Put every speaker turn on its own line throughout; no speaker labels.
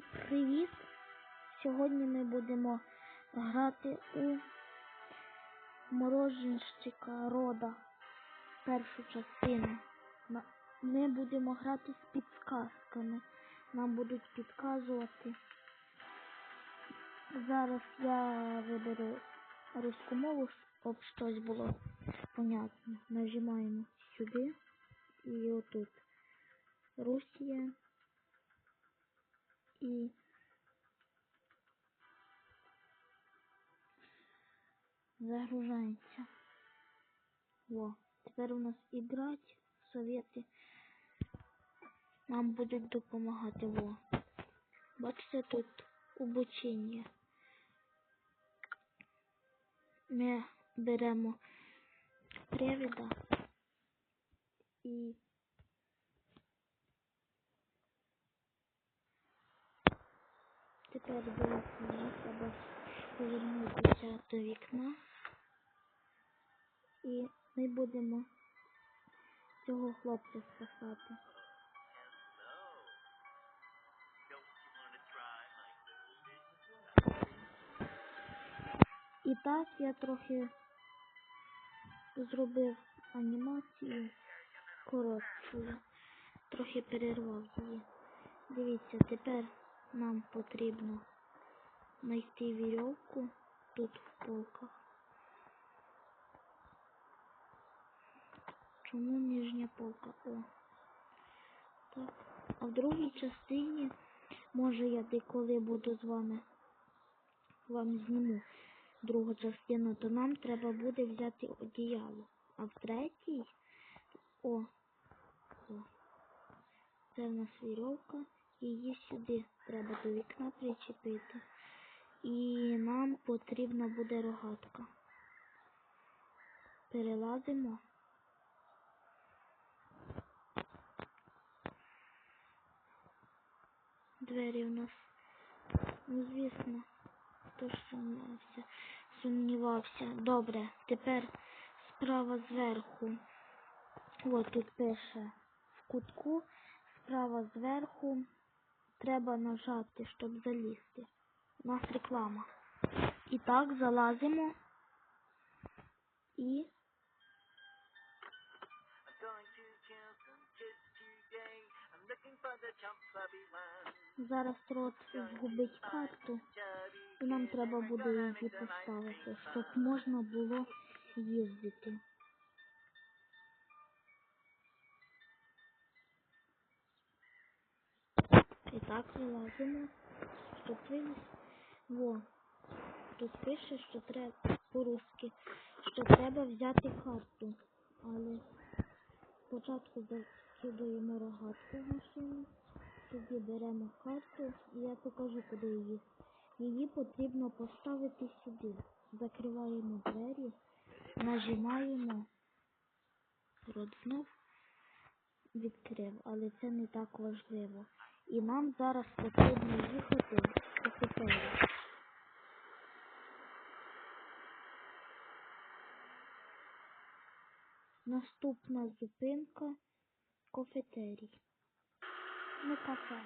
Привіт! Сьогодні ми будемо грати у мороженщика рода першу частину. Ми будемо грати з підсказками. Нам будуть підказувати. Зараз я виберу русську мову, щоб щось було понятно. Нажимаємо сюди у нас іграть совєти нам будуть допомагати. Во. Бачите, тут обучення. Ми беремо привіда і тепер нам треба повернутися до вікна. І ми будемо цього хлопця спасати. І так я трохи зробив анімацію коротшою. Трохи перервав її. Дивіться, тепер нам потрібно знайти вірьовку тут в полках. Чому нижня полка? О. Так. А в другій частині, може я деколи буду з вами вам зніму другу частину, то нам треба буде взяти одіяло. А в третій о, о. Це в нас вірьовка. Її сюди треба до вікна причепити. І нам потрібна буде рогатка. Перелазимо. Двері у нас, ну звісно, хто ж сумнівався, сумнівався. Добре, тепер справа зверху. Ось тут пише в кутку, справа зверху треба нажати, щоб залізти. У нас реклама. І так, залазимо. І зараз рот згубить карту. І нам треба буде її поставити, щоб можна було їздити. І так вилазимо, щоб виліз. Во. Тут пише, що треба по-русски, що треба взяти карту. Але спочатку закидуємо рогатку в машину, тоді беремо карту і я покажу, куди її. Її потрібно поставити сюди. Закриваємо двері, нажимаємо. Знов відкрив, але це не так важливо. І нам зараз потрібно їхати в кафетерію. Наступна зупинка кафетерій. Ну, кафе.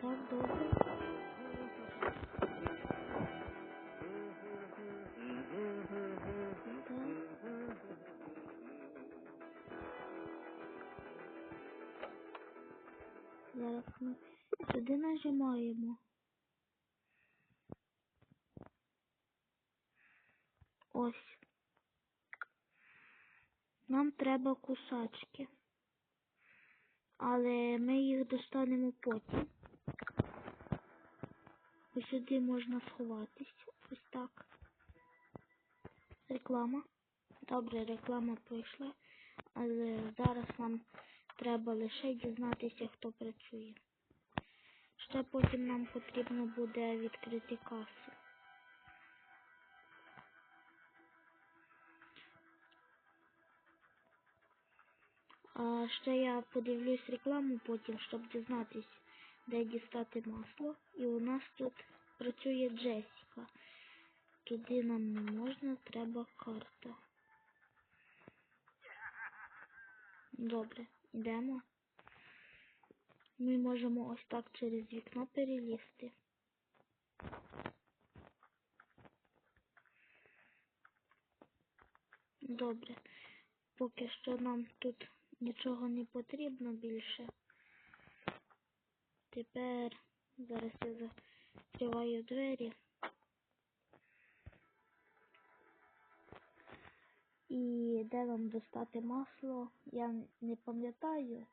Так, добре. Зараз ми сюди нажимаємо. Ось. Нам треба кусачки. Але ми їх достанемо потім. Ось сюди можна сховатись. Ось так. Реклама. Добре, реклама пройшла. Але зараз нам треба лише дізнатися, хто працює. Ще потім нам потрібно буде відкрити касу. А ще я подивлюсь рекламу потім, щоб дізнатись, де дістати масло. І у нас тут працює Джесіка. Туди нам не можна, треба карта. Добре, йдемо. Ми можемо ось так через вікно перелізти. Добре. Поки що нам тут нічого не потрібно більше. Тепер зараз я закриваю двері. І де нам достати масло, я не пам'ятаю.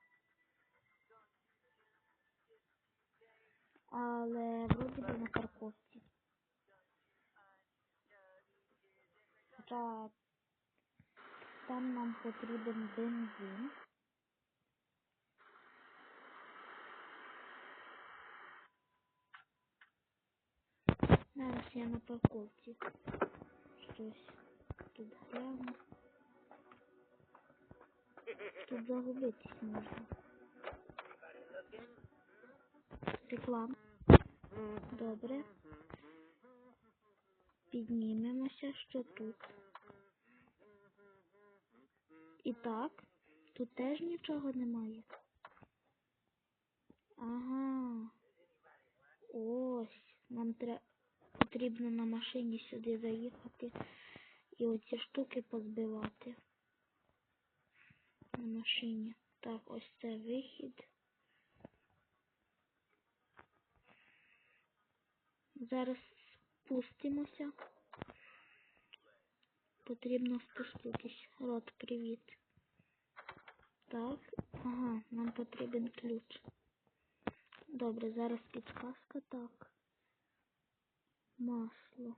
Але вроді би на парковці. Хоча там нам потрібен бензин. Зараз я на парковці щось тут гляну. Тут загубитись можна. Реклама. Добре. Піднімемося, що тут. І так, тут теж нічого немає. Ага. Ось. Нам треба потрібно на машині сюди заїхати і оці штуки позбивати. На машині. Так, ось це вихід. Зараз спустимося. Потрібно спуститись. Рот, привіт. Так, ага, нам потрібен ключ. Добре, зараз підказка. Так. Масло.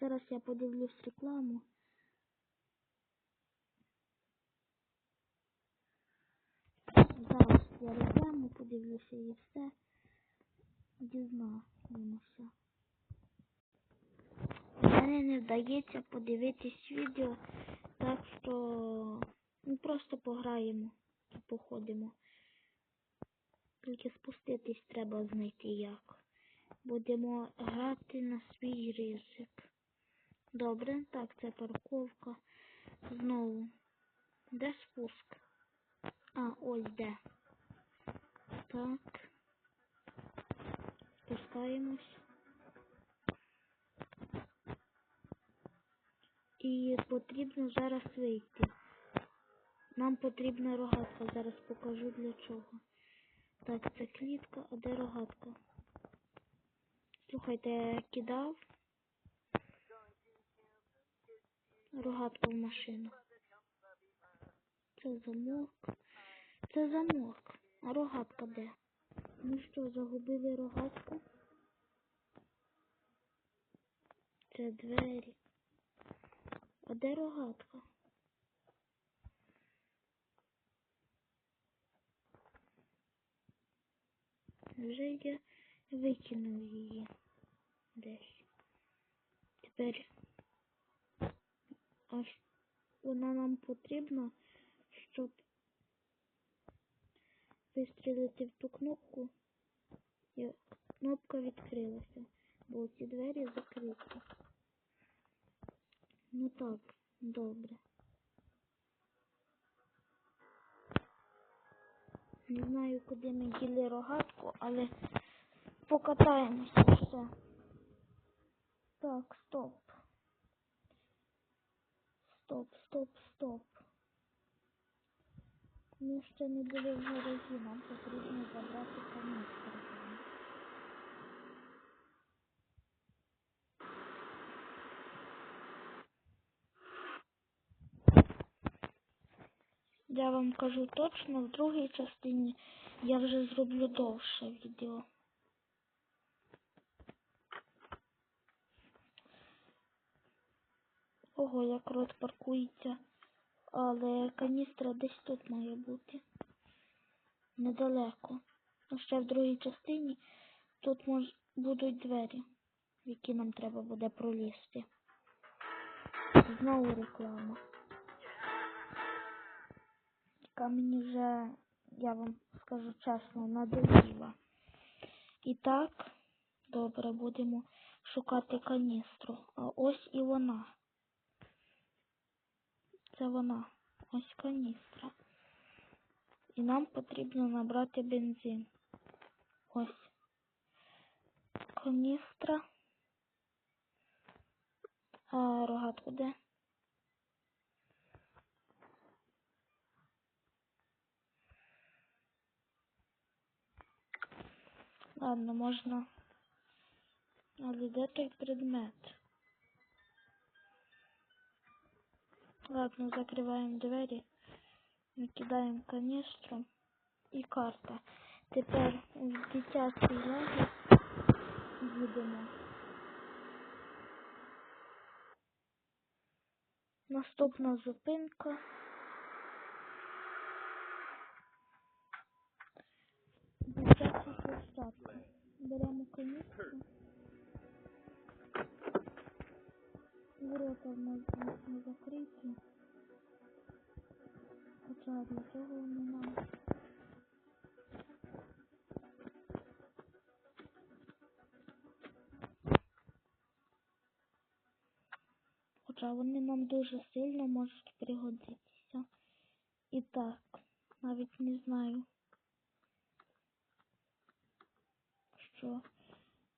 Зараз я подивлюсь рекламу. Зараз я рекламу подивлюся і все дізнаємося. У мене не вдається подивитись відео, так що ну, просто пограємо і походимо. Тільки спуститись треба знайти як. Будемо грати на свій ризик. Добре, так, це парковка. Знову. Де спуск? А, ось де. Так. Спускаємось. І потрібно зараз вийти. Нам потрібна рогатка. Зараз покажу для чого. Так, це клітка, а де рогатка? Слухайте, я кидав рогатку в машину. Це замок. Це замок. А рогатка де? Ну що, загубили рогатку? Це двері. А де рогатка? Вже я викинув її десь. Тепер аж вона нам потрібна, щоб вистрілити в ту кнопку, і кнопка відкрилася, бо ці двері закриті. Ну так, добре. Не знаю, куди ми діли рогатку, але покатаємося все. Так, стоп. Стоп, стоп, стоп. Ми ще не були в гаражі, нам потрібно забрати каністр. Я вам кажу точно, в другій частині я вже зроблю довше відео. Ого, як рот паркується. Але каністра десь тут має бути. Недалеко. А ще в другій частині тут мож... будуть двері, в які нам треба буде пролізти. Знову реклама. Яка мені вже, я вам скажу чесно, надоїла. І так, добре, будемо шукати каністру. А ось і вона. Це вона. Ось каністра. І нам потрібно набрати бензин. Ось. Каністра. А рогатку де? Ладно, можна. Але де той предмет? Ладно, закриваємо двері, викидаємо каністру і карта. Тепер в дитячий лагерь їдемо. Наступна зупинка. Дитяча площадка. Беремо каністру. Ворота в нас не закриті. Хоча для цього вони нам. Хоча вони нам дуже сильно можуть пригодитися. І так, навіть не знаю, що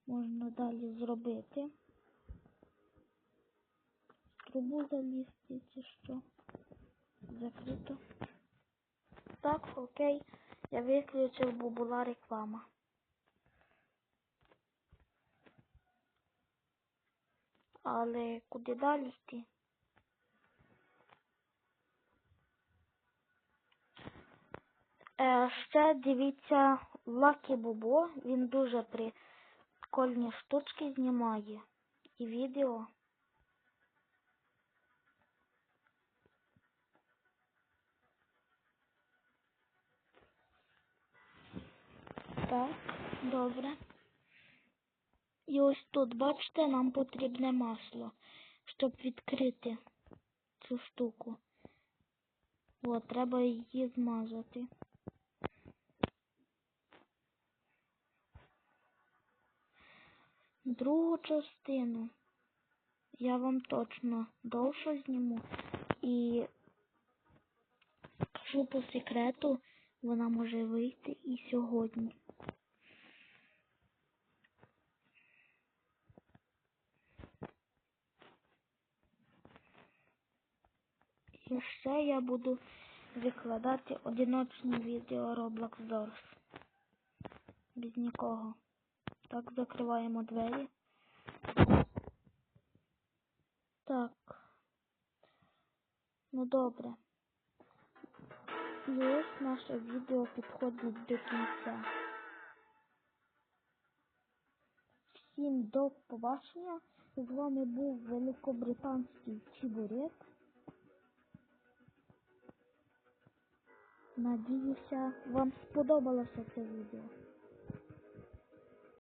можна далі зробити. Трубу залізти чи що. Закрито. Так, окей. Я виключив, бо була реклама. Але куди далі йти? Ще дивіться Лакі Бобо. Він дуже прикольні штучки знімає. І відео. Так, добре. І ось тут, бачите, нам потрібне масло, щоб відкрити цю штуку. От, треба її змазати. Другу частину я вам точно довше зніму і скажу по секрету, вона може вийти і сьогодні. І ще я буду викладати одиночні відео Roblox Doors. Без нікого. Так, закриваємо двері. Так. Ну добре. І ось наше відео підходить до кінця. Всім до побачення. З вами був великобританський чебурек. Надіюся, вам сподобалося це відео.